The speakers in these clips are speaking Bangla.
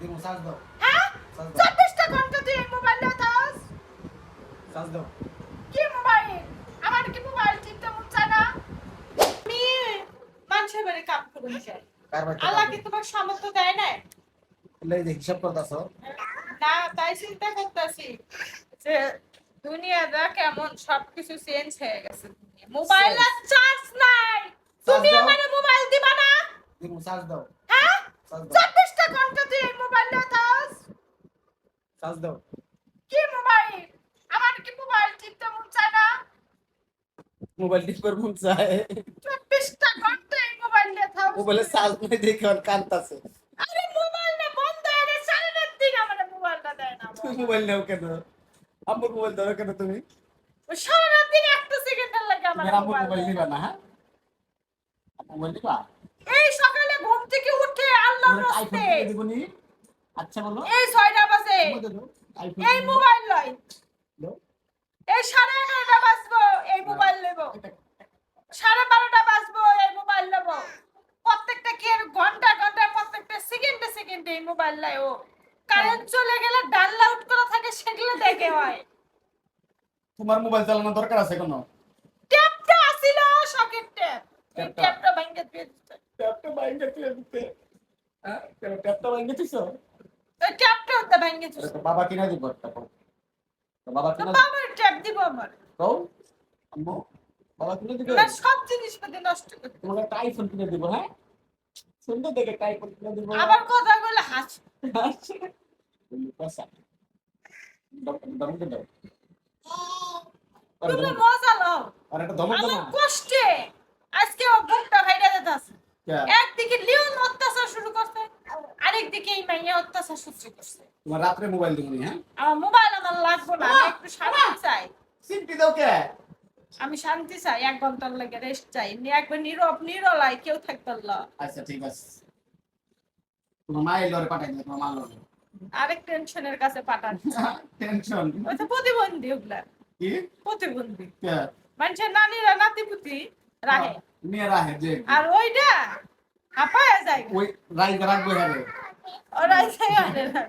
দিমু চার্জ দাও। হ্যাঁ? চার্জ দাও। চব্বিশটা ঘণ্টা তুই এই মোবাইলটা থাস। চার্জ দাও। কি মোবাইল আমার কি মোবাইল চিন্তা মুচ্ছা না? আমি মানুষের বাড়ি কাম কার বাড়িতে আল্লাহ কি তোমার সামর্থ্য দেয় না এই যে হিসাব করতেছ? না তাই চিন্তা করতেছি যে দুনিয়াটা কেমন সবকিছু চেঞ্জ হয়ে গেছে। মোবাইলের চার্জ নাই। তুমি। আমার মোবাইল দিবা না? হ্যাঁ চার্জ দাও। চব্বিশটা ঘণ্টা তুই এই মোবাইলটা থাস। চার্জ দাও। কি মোবাইল আমার কি মোবাইল চিন্তা মুচ্ছা না? মোবাইল করে মন চায়। চব্বিশটা ঘণ্টা এই মোবাইলটা থাস। মোবাইলে চার্জ নাই দেখে আর কান্তাছে আরে মোবাইলটা বন্ধ হয়ে গেছে রাত দিন আমার মোবাইলটা দেয় না তুমি মোবাইল নাও কেন? আম্মুর মোবাইল ধরো কেন তুমি? ও সারা রাত দিন একটা সেকেন্ডের লাগে আমার মোবাইল মোবাইল নিবা না। না হ্যাঁ মোবাইল নিবা? এই সকালে ঘুম থেকে উঠে আল্লাহ তোমার আইফোন রাস্তে কিনে দিব নি আচ্ছা বলো। এই ছয়টা বাজে। এই মোবাইল দাও। এই সাড়ে এগারোটা বাজবো এই মোবাইল নেব সাড়ে বারোটা বাজবো এই মোবাইল নেব প্রত্যেকটা কি ঘণ্টা ঘণ্টা প্রত্যেকটা সেকেন্ডে সেকেন্ডে এই মোবাইল লাই ও। কারেন্ট চলে গেলে ডাল আউট করা থাকে সেগুলো দেখে হয়। তোমার মোবাইল চালানোর দরকার আছে কোনো? ট্যাপটা আসিল সকেট ট্যাপ। ট্যাপটা? ট্যাপটা ভাঙে দিয়ে দিতে। ট্যাপটা হ্যাঁ কেন ট্যাপটা বাইঙ্গে তুইছো ট্যাপটা ওটা ভাঙে আরে বাবা কিনা দিব একটা বাবা কিনা বাবার ট্যাপ দিব আমার। কও আম্মু বাবা কিনে দিবে? না সব জিনিসপাতি নষ্ট করে তোমাকে একটা আইফোন কিনে দিব হ্যাঁ? সুন্দর দেখে একটা আইফোন কিনে দিব। আবার কথা বলে হাস। তুমি পয়সা দাও দাও দাও। তুমি মজা লও আরে একটা ধমক দাও কষ্টে আজকে ও বুকটা ভাইরা যেতেছে কে? একদিকে করছে আরেকদিকে এই মাইয়া অত্যাচার শুরু করছে। তোমার রাত্রে মোবাইল দিব হ্যাঁ? আমার মোবাইল আমার লাগবে না আমি একটু শান্তি চাই। সিমটি দাও কে? আমি শান্তি চাই এক ঘণ্টার লাগে রেস্ট চাই। নি- একবার নীরব নিরলাই কেউ থাকবে না। আচ্ছা ঠিক আছে। তোমার মা এলো পাঠাই দিবে তোমার মা লোক আরেক টেনশনের কাছে পাঠান। টেনশন ওই তো প্রতিবন্ধী ওগুলা। কি? প্রতিবন্ধী। কে? মানুষের নানিরা নাতিপুতি রাহে। মেয়ে রাহে যে? আর ওইটা হাঁপায়া যায়। ওই রাইজ রাখব হ্যাঁ। ওরাই যায় আরে না।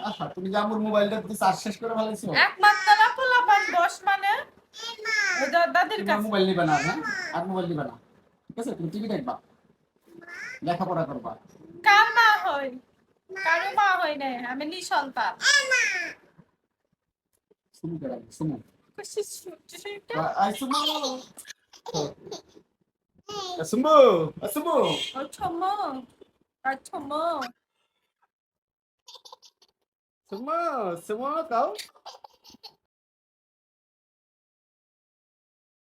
আহা, তুমি যে আমার মোবাইলটা তুমি চার্জ শেষ করে ফেলেছো। একমাত্র না পোলাপান বস মানে। দা- দাদির কাছে। মোবাইল নিবে না হ্যাঁ? আর মোবাইল নিবে না। ঠিক আছে তুমি টিভি দেখবা। লেখাপড়া করবা। কার মা হই কারও মা হই নাই আমি নিঃসন্তান শুনো I Sumu Sumu Ai, tua mão. Simão, Simão, não.